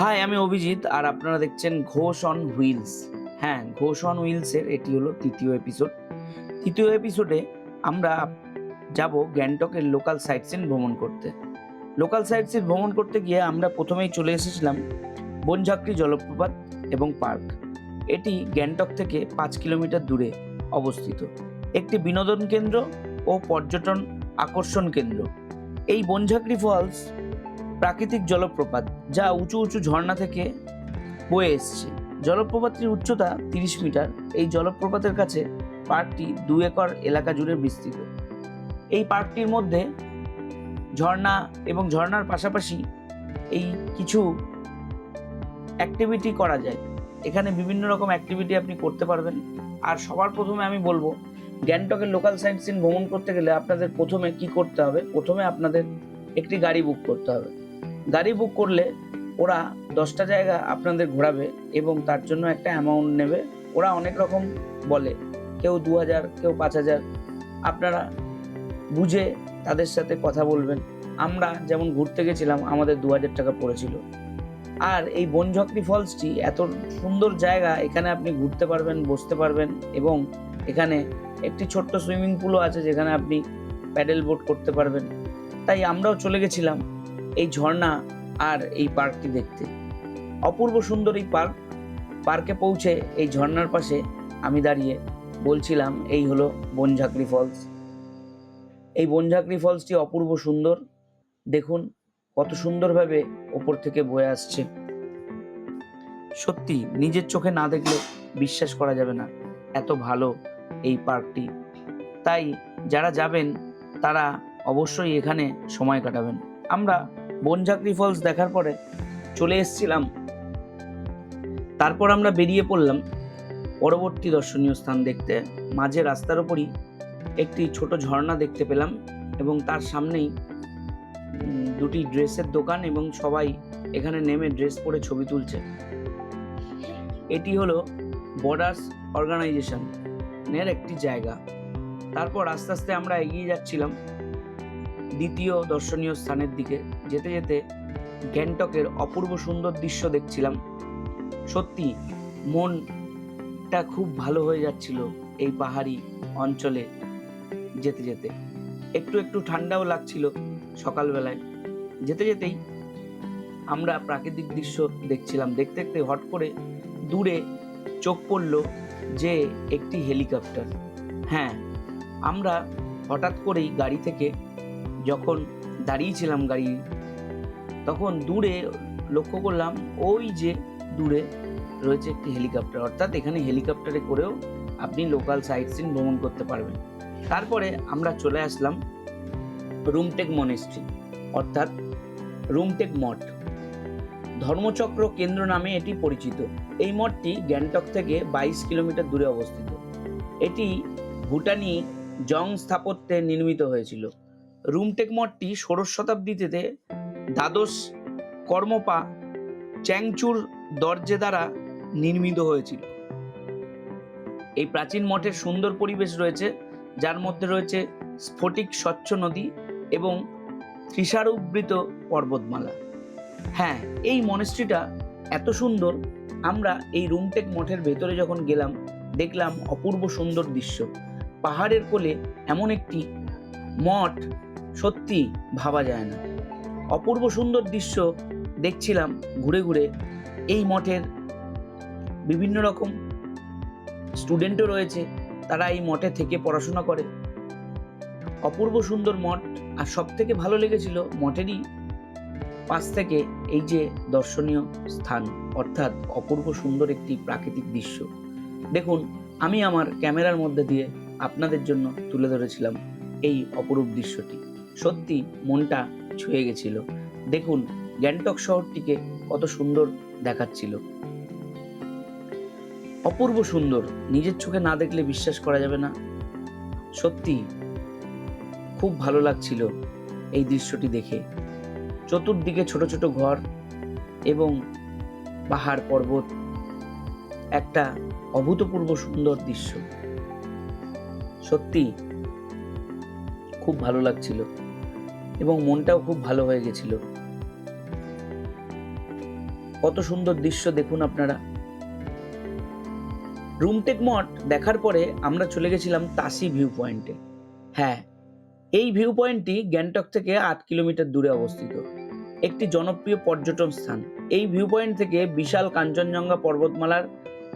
High আমি অভিজিৎ, আর আপনারা দেখছেন ঘোষ অন হুইলস হ্যাঁ ঘোষ অন হুইলসের এটি হলো তৃতীয় এপিসোড তৃতীয় এপিসোডে আমরা যাব গ্যাংটকের লোকাল সাইট সিন ভ্রমণ করতে। লোকাল সাইট সিন ভ্রমণ করতে গিয়ে আমরা প্রথমেই চলে এসেছিলাম বনঝাকরি জলপ্রপাত এবং পার্ক। এটি গ্যাংটক থেকে পাঁচ কিলোমিটার দূরে অবস্থিত। একটি বিনোদন কেন্দ্র ও পর্যটন আকর্ষণ কেন্দ্র। এই বনঝাকরি ফলস প্রাকৃতিক জলপ্রপাত, যা উঁচু উঁচু ঝর্ণা থেকে বয়ে এসছে। জলপ্রপাতটির উচ্চতা তিরিশ মিটার। এই জলপ্রপাতের কাছে পার্কটি দু একর এলাকা জুড়ে বিস্তৃত। এই পার্কটির মধ্যে ঝর্ণা এবং ঝর্ণার পাশাপাশি এই কিছু অ্যাক্টিভিটি করা যায়। এখানে বিভিন্ন রকম অ্যাক্টিভিটি আপনি করতে পারবেন। আর সবার প্রথমে আমি বলব, গ্যাংটকের লোকাল সাইট সিন ভ্রমণ করতে গেলে আপনাদের প্রথমে কি করতে হবে? প্রথমে আপনাদের একটি গাড়ি বুক করতে হবে। গাড়ি বুক করলে ওরা দশটা জায়গা আপনাদের ঘোরাবে এবং তার জন্য একটা অ্যামাউন্ট নেবে। ওরা অনেক রকম বলে, কেউ দু হাজার, কেউ পাঁচ হাজার। আপনারা বুঝে তাদের সাথে কথা বলবেন। আমরা যেমন ঘুরতে গেছিলাম, আমাদের দু হাজার টাকা পড়েছিল। আর এই বনঝকরি ফলসটি এত সুন্দর জায়গা, এখানে আপনি ঘুরতে পারবেন, বসতে পারবেন এবং এখানে একটি ছোট্ট সুইমিং পুলও আছে যেখানে আপনি প্যাডেল বোট করতে পারবেন। তাই আমরাও চলে গেছিলাম। এই ঝর্ণা আর এই পার্কটি দেখতে। অপূর্ব সুন্দর এই পার্ক। পার্কে পৌঁছে এই ঝর্ণার পাশে আমি দাঁড়িয়ে বলছিলাম, এই হলো বনঝাকরি ফলস। এই বনঝাকরি ফলসটি অপূর্ব সুন্দর। দেখুন, কত সুন্দরভাবে ওপর থেকে বয়ে আসছে। সত্যি, নিজের চোখে না দেখলে বিশ্বাস করা যাবে না এত ভালো এই পার্কটি। তাই যারা যাবেন, তারা অবশ্যই এখানে সময় কাটাবেন। আমরা বনঝাকরি ফলস দেখার পরে চলে এসেছিলাম। তারপর আমরা বেরিয়ে পড়লাম পরবর্তী দর্শনীয় স্থান দেখতে। মাঝে রাস্তার ওপরই একটি ছোট ঝর্ণা দেখতে পেলাম এবং তার সামনেই দুটি ড্রেসের দোকান এবং সবাই এখানে নেমে ড্রেস পরে ছবি তুলছে। এটি হলো বর্ডার্স অর্গানাইজেশন এর একটি জায়গা। তারপর আস্তে আস্তে আমরা এগিয়ে যাচ্ছিলাম দ্বিতীয় দর্শনীয় স্থানের দিকে যেতে যেতে গ্যাংটকের অপূর্ব সুন্দর দৃশ্য দেখছিলাম। সত্যি, মনটা খুব ভালো হয়ে যাচ্ছিল এই পাহাড়ি অঞ্চলে যেতে যেতে। একটু একটু ঠান্ডাও লাগছিল সকালবেলায়। যেতে যেতেই আমরা প্রাকৃতিক দৃশ্য দেখছিলাম। দেখতে দেখতে হট করে দূরে চোখ পড়ল যে একটি হেলিকপ্টার। হ্যাঁ আমরা হঠাৎ করেই গাড়ি থেকে যখন দাঁড়িয়েছিলাম গাড়ি, তখন দূরে লক্ষ্য করলাম ওই যে দূরে রয়েছে একটি হেলিকপ্টার। অর্থাৎ এখানে হেলিকপ্টারে করেও আপনি লোকাল সাইট সিন ভ্রমণ করতে পারবেন। তারপরে আমরা চলে আসলাম রুমটেক মনেস্ট্রি অর্থাৎ রুমটেক মঠ। ধর্মচক্র কেন্দ্র নামে এটি পরিচিত। এই মঠটি গ্যাংটক থেকে বাইশ কিলোমিটার দূরে অবস্থিত। এটি ভুটানি জং স্থাপত্যে নির্মিত হয়েছিল। রুমটেক মঠটি ষোড়শ শতাব্দীতে দ্বাদশ কর্মপা চ্যাংচুর দরজে দ্বারা নির্মিত হয়েছিল। এই প্রাচীন মঠের সুন্দর পরিবেশ রয়েছে, যার মধ্যে রয়েছে স্ফটিক স্বচ্ছ নদী এবং ত্রিসারুবৃত পর্বতমালা। হ্যাঁ এই মনেস্ট্রিটা এত সুন্দর, আমরা এই রুমটেক মঠের ভেতরে যখন গেলাম, দেখলাম অপূর্ব সুন্দর দৃশ্য। পাহাড়ের কোলে এমন একটি মঠ সত্যি ভাবা যায় না। অপূর্ব সুন্দর দৃশ্য দেখছিলাম ঘুরে ঘুরে। এই মঠের বিভিন্ন রকম স্টুডেন্টও রয়েছে, তারা এই মঠে থেকে পড়াশোনা করে। অপূর্ব সুন্দর মঠ, আর সব থেকে ভালো লেগেছিল মঠেরই পাশ থেকে এই যে দর্শনীয় স্থান, অর্থাৎ অপূর্ব সুন্দর একটি প্রাকৃতিক দৃশ্য। দেখুন, আমি আমার ক্যামেরার মধ্যে দিয়ে আপনাদের জন্য তুলে ধরেছিলাম এই অপরূপ দৃশ্যটি। সত্যি মনটা ছুঁয়ে গেছিল। দেখুন, গ্যাংটক শহরটিকে কত সুন্দর দেখাচ্ছিল। অপূর্ব সুন্দর, নিজের চোখে না দেখলে বিশ্বাস করা যাবে না। সত্যি খুব ভালো লাগছিল এই দৃশ্যটি দেখে। চতুর্দিকে ছোট ছোট ঘর এবং পাহাড় পর্বত, একটা অভূতপূর্ব সুন্দর দৃশ্য। সত্যি খুব ভালো লাগছিল। এবং মনটাও খুব ভালো হয়ে গেছিল। কত সুন্দর দৃশ্য দেখুন আপনারা। রুমটেক মঠ দেখার পরে আমরা চলে গেছিলাম তাসি ভিউ পয়েন্টে। হ্যাঁ এই ভিউ পয়েন্টটি গ্যাংটক থেকে আট কিলোমিটার দূরে অবস্থিত। একটি জনপ্রিয় পর্যটন স্থান। এই ভিউ পয়েন্ট থেকে বিশাল কাঞ্চনজঙ্ঘা পর্বতমালার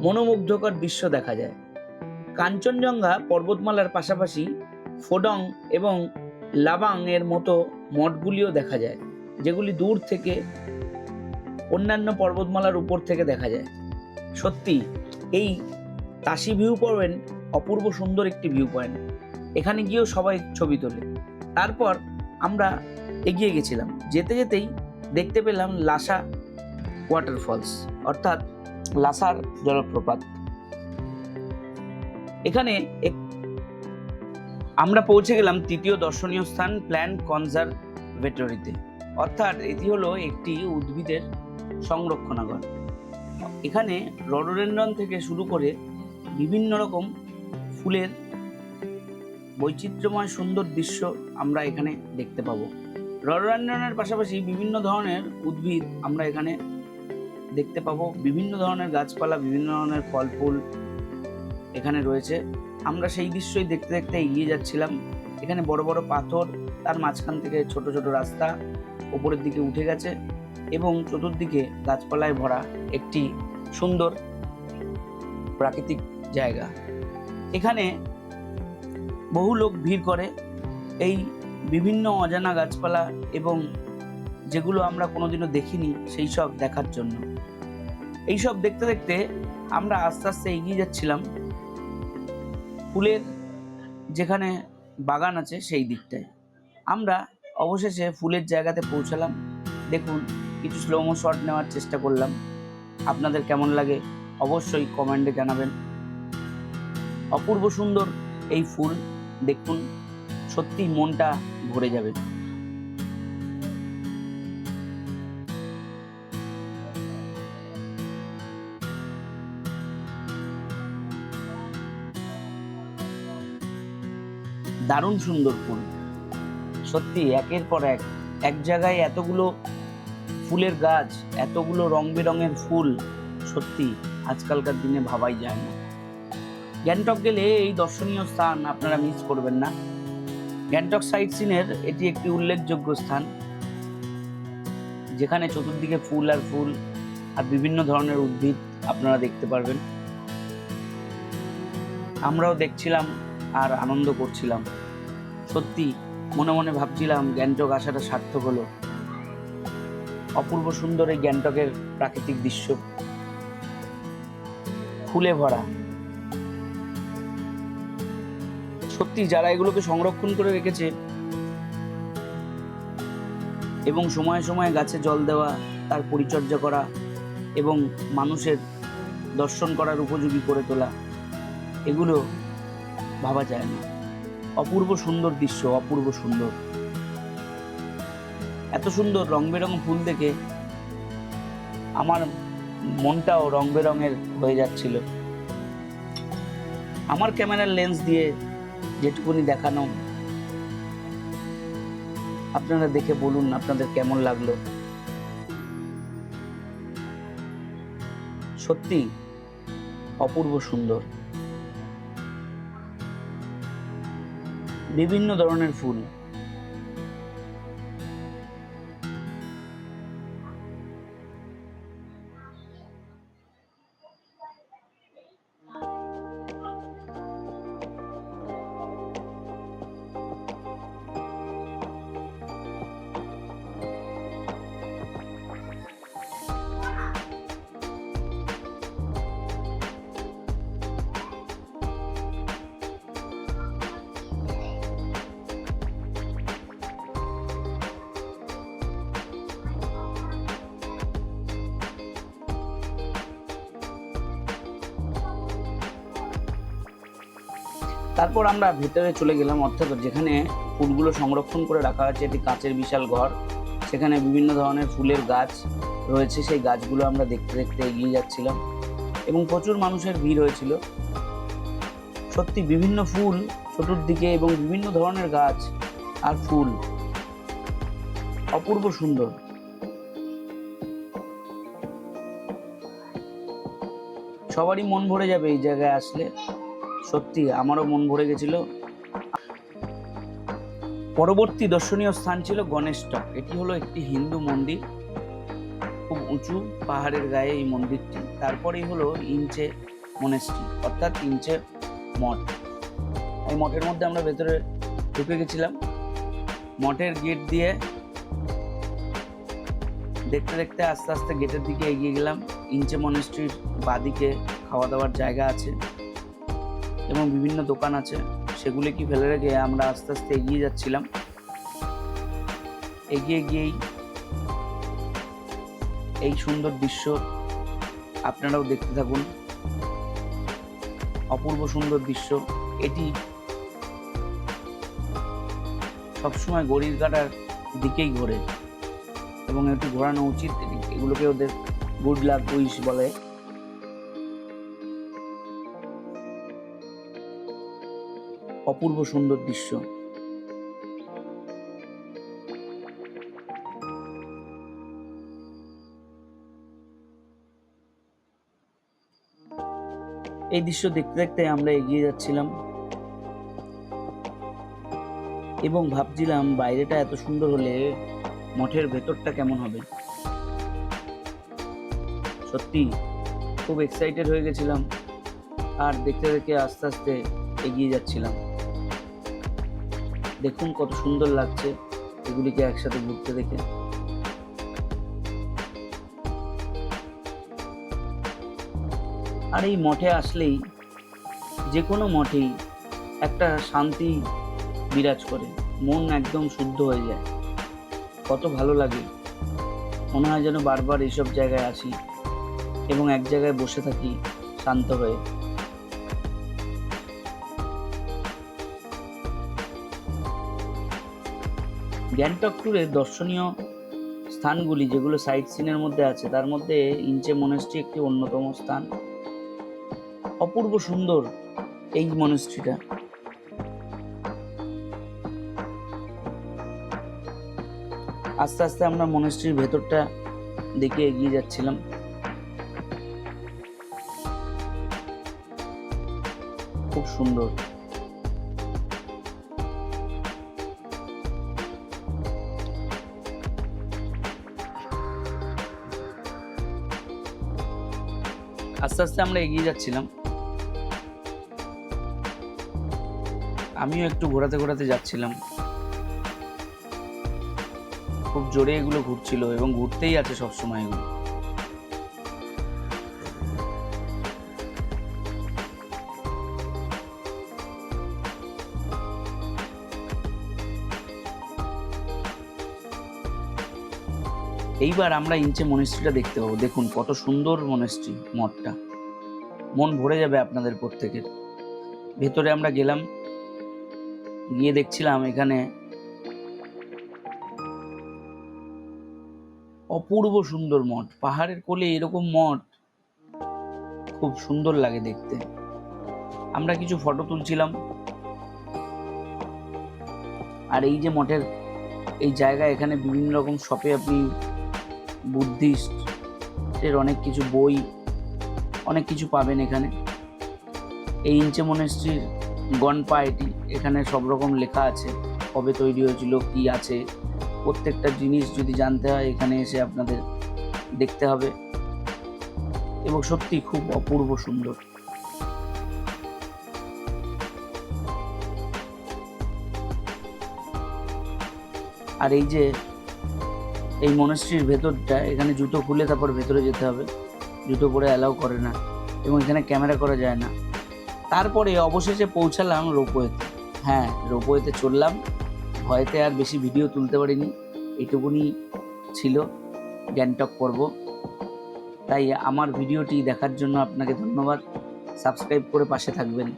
মনোমুগ্ধকর দৃশ্য দেখা যায়। কাঞ্চনজঙ্ঘা পর্বতমালার পাশাপাশি ফোডং এবং লাবাং এর মতো মঠগুলিও দেখা যায়, যেগুলি দূর থেকে অন্যান্য পর্বতমালার উপর থেকে দেখা যায়। সত্যি, এই তাসি ভিউ পয়েন্ট অপূর্ব সুন্দর একটি ভিউ পয়েন্ট। এখানে গিয়েও সবাই ছবি তোলে। তারপর আমরা এগিয়ে গেছিলাম। যেতে যেতেই দেখতে পেলাম লাসা ওয়াটারফলস, অর্থাৎ লাসার জলপ্রপাত। এখানে আমরা পৌঁছে গেলাম তৃতীয় দর্শনীয় স্থান প্ল্যান কনজারভেটরিতে। অর্থাৎ এটি হলো একটি উদ্ভিদের সংরক্ষণাগার। এখানে রডোডেন্ড্রন থেকে শুরু করে বিভিন্ন রকম ফুলের বৈচিত্র্যময় সুন্দর দৃশ্য আমরা এখানে দেখতে পাবো। রডোডেন্ড্রনের পাশাপাশি বিভিন্ন ধরনের উদ্ভিদ আমরা এখানে দেখতে পাবো। বিভিন্ন ধরনের গাছপালা, বিভিন্ন ধরনের ফল ফুল এখানে রয়েছে। আমরা সেই দৃশ্যই দেখতে দেখতে এগিয়ে যাচ্ছিলাম। এখানে বড় বড় পাথর, তার মাঝখান থেকে ছোট ছোট রাস্তা উপরের দিকে উঠে গেছে এবং চতুর্দিকে গাছপালায় ভরা একটি সুন্দর প্রাকৃতিক জায়গা। এখানে বহু লোক ভিড় করে। এই বিভিন্ন অজানা গাছপালা এবং যেগুলো আমরা কোনোদিনও দেখিনি সেই সব দেখার জন্য। এইসব দেখতে দেখতে আমরা আস্তে আস্তে এগিয়ে যাচ্ছিলাম। ফুলের যেখানে বাগান আছে সেই দিকটায়। আমরা অবশেষে ফুলের জায়গাতে পৌঁছালাম। দেখুন, কিছু স্লোমো শট নেওয়ার চেষ্টা করলাম। আপনাদের কেমন লাগে অবশ্যই কমেন্টে জানাবেন। অপূর্ব সুন্দর এই ফুল দেখুন সত্যি মনটা ভরে যাবে। দারুণ সুন্দর ফুল। সত্যি, একের পর এক। এক জায়গায় এতগুলো ফুলের গাছ, এতগুলো রং বেরঙের ফুল, সত্যি, আজকালকার দিনে ভাবাই যায় না। গ্যাংটক গেলে এই দর্শনীয় স্থান আপনারা মিস করবেন না। গ্যাংটক সাইট সিনের এটি একটি উল্লেখযোগ্য স্থান। যেখানে চতুর্দিকে ফুল আর ফুল আর বিভিন্ন ধরনের উদ্ভিদ আপনারা দেখতে পারবেন। আমরাও দেখছিলাম আর আনন্দ করছিলাম। সত্যি, মনে মনে ভাবছিলাম গ্যাংটক আসাটা সার্থক হলো। অপূর্ব সুন্দর এই গ্যাংটকের প্রাকৃতিক দৃশ্য। ফুলে ভরা। সত্যি, যারা এগুলোকে সংরক্ষণ করে রেখেছে এবং সময়ে সময়ে গাছে জল দেওয়া, তার পরিচর্যা করা এবং মানুষের দর্শন করার উপযোগী করে তোলা, এগুলো ভাবা যায় না। অপূর্ব সুন্দর দৃশ্য, অপূর্ব সুন্দর। এত সুন্দর রং বেরং ফুল দেখে আমার মনটাও রং বেরঙের হয়ে যাচ্ছিল। আমার ক্যামেরার লেন্স দিয়ে যেটুকুনি দেখানো, আপনারা দেখে বলুন আপনাদের কেমন লাগল। সত্যি অপূর্ব সুন্দর। বিভিন্ন ধরনের ফুল। তারপর আমরা ভেতরে চলে গেলাম, অর্থাৎ যেখানে ফুলগুলো সংরক্ষণ করে রাখা আছে, একটি কাঁচের বিশাল ঘর। সেখানে বিভিন্ন ধরনের ফুলের গাছ রয়েছে, সেই গাছগুলো আমরা দেখতে দেখতে এগিয়ে যাচ্ছিলাম এবং প্রচুর মানুষের ভিড় হয়েছিল। সত্যি বিভিন্ন ফুল চতুর্দিকে এবং বিভিন্ন ধরনের গাছ আর ফুল অপূর্ব সুন্দর। সবারই মন ভরে যাবে এই জায়গায় আসলে। সত্যি, আমারও মন ভরে গেছিল। পরবর্তী দর্শনীয় স্থান ছিল গণেশ টক এটি হলো একটি হিন্দু মন্দির। খুব উঁচু পাহাড়ের গায়ে এই মন্দিরটি। তারপরেই হলো ইঞ্চে মনেস্ট্রি অর্থাৎ ইঞ্চে মঠ। এই মঠের মধ্যে আমরা ভেতরে ঢুকে গেছিলাম। মঠের গেট দিয়ে দেখতে দেখতে আস্তে আস্তে গেটের দিকে এগিয়ে গেলাম। ইঞ্চে মনেস্ট্রির বাদিকে খাওয়া দাওয়ার জায়গা আছে। এবং বিভিন্ন দোকান আছে, সেগুলি কি ফেলে রেখে আমরা আস্তে আস্তে এগিয়ে যাচ্ছিলাম। এগিয়ে গিয়েই এই সুন্দর দৃশ্য আপনারাও দেখতে থাকুন। অপূর্ব সুন্দর দৃশ্য। এটি সবসময় গড়ির কাটার দিকেই ঘোরে এবং একটু ঘোরানো উচিত। এগুলোকে ওদের গুড লাক উইশ বলে। অপূর্ব সুন্দর দৃশ্য। এই দৃশ্য দেখতে দেখতে আমরা এগিয়ে যাচ্ছিলাম এবং ভাবছিলাম বাইরেটা এত সুন্দর হলে মঠের ভেতরটা কেমন হবে। সত্যি খুব এক্সাইটেড হয়ে গেছিলাম আর দেখতে দেখতে আস্তে আস্তে এগিয়ে যাচ্ছিলাম। দেখুন কত সুন্দর লাগছে এগুলিকে একসাথে ঘুরতে দেখে। আর এই মঠে আসলেই যে কোনো মঠেই একটা শান্তি বিরাজ করে, মন একদম শুদ্ধ হয়ে যায়। কত ভালো লাগে। মনে হয় যেন বারবার এইসব জায়গায় আসি এবং এক জায়গায় বসে থাকি শান্ত হয়ে। গ্যাংটক ট্যুরে দর্শনীয় স্থানগুলি, যেগুলো সাইট সিনের মধ্যে আছে, তার মধ্যে ইঞ্চে মনেস্ট্রি একটি অন্যতম স্থান। অপূর্ব সুন্দর এই মনেস্ট্রিটা। আস্তে আস্তে আমরা মনেস্ট্রির ভেতরটা দেখে এগিয়ে যাচ্ছিলাম। খুব সুন্দর। আস্তে আস্তে আমরা এগিয়ে যাচ্ছিলাম। আমিও একটু ঘোরাতে ঘোরাতে যাচ্ছিলাম। খুব জোরে এগুলো ঘুরছিল এবং ঘুরতেই আছে সবসময় এগুলো। এইবার আমরা ইঞ্চে মনেস্ট্রিটা দেখতে পাবো। দেখুন, কত সুন্দর মনেস্ট্রি মঠটা। মন ভরে যাবে আপনাদের প্রত্যেকের। ভেতরে আমরা গেলাম, গিয়ে দেখছিলাম এখানে অপূর্ব সুন্দর মঠ। পাহাড়ের কোলে এরকম মঠ খুব সুন্দর লাগে দেখতে। আমরা কিছু ফটো তুলছিলাম। আর এই যে মঠের এই জায়গা, এখানে বিভিন্ন রকম শপে আপনি বুদ্ধিস্ট, এর অনেক কিছু বই, অনেক কিছু পাবেন এখানে। এই ইঞ্চে মনেস্ট্রির গনপা এটি, এখানে সব রকম লেখা আছে, কবে তৈরি হয়েছিল, কি আছে। প্রত্যেকটা জিনিস যদি জানতে হয়, এখানে এসে আপনাদের দেখতে হবে। এবং সত্যি খুব অপূর্ব সুন্দর। আর এই যে এই মনস্ট্রির ভেতরটা, এখানে জুতো খুলে তারপর ভেতরে যেতে হবে। জুতো পরে অ্যালাউ করে না এবং এখানে ক্যামেরা করা যায় না। তারপরে অবশেষে পৌঁছালাম রোপওয়েতে। হ্যাঁ রোপওয়েতে চললাম। ভয়েতে আর বেশি ভিডিও তুলতে পারিনি। এটুকুনি ছিল গ্যাংটক পর্ব। তাই আমার ভিডিওটি দেখার জন্য আপনাকে ধন্যবাদ। সাবস্ক্রাইব করে পাশে থাকবেন।